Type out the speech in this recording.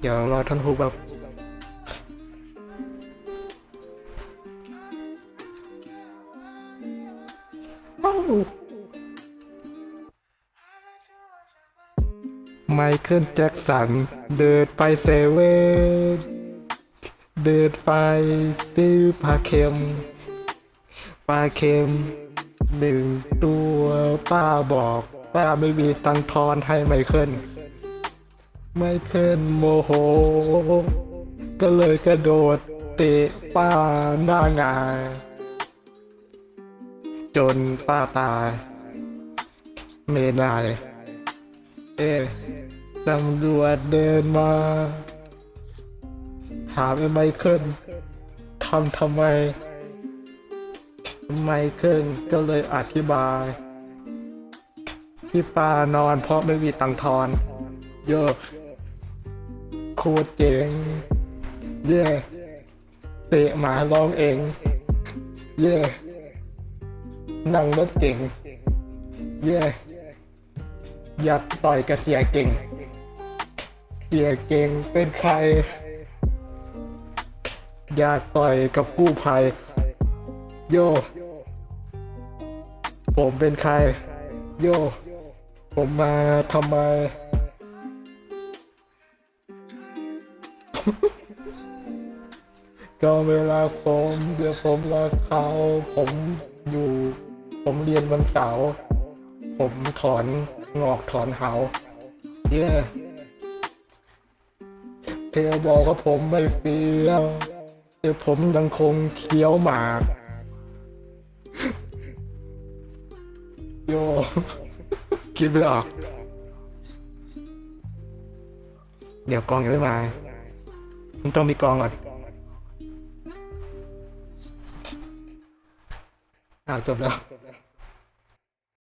เดี๋ยวรอท่อนฮุกแบบไมเคิลแจ็คสัน เดินไปเซเว่นเดินไปซื้อปลาเค็มปลาเค็มหนึ่งตัว ป้าบอกป้าไม่มีตังทอนให้ไมเคิลไม่เคิลโมโห ก็เลยกระโดดเตะป้าหน้างายจนป้าตายไม่ได้เอ๊ะตำรวจเดินมา ถามไอ้ไมเคิลทำทำไม ไมเคิลก็เลยอธิบาย ที่ป้านอนเพราะไม่มีตังค์ทอนเยอะโคตรเจ๋งเย่เตะหมาร้องเอง เย่นั่งรถเก่ง เย่อยากต่อยกับเสียเก่ง เสียเก่งเป็นใคร อยากต่อยกับกู้ภัย โย ผมเป็นใคร โย ผมมาทำไม ก็เวลาผมเดี๋ยวผมรักเขาผมอยู่ ผมเรียนวันเสาร์ผมถอนงอกถอนเขาเย้เธอบอกว่าผมไม่เฟี้ยวแต่ผมยังคงเคี้ยวหมาก โย คิดไม่ออก เดี๋ยวกองยังไม่มามันต้องมีกองก่อนอ้าวจบแล้ว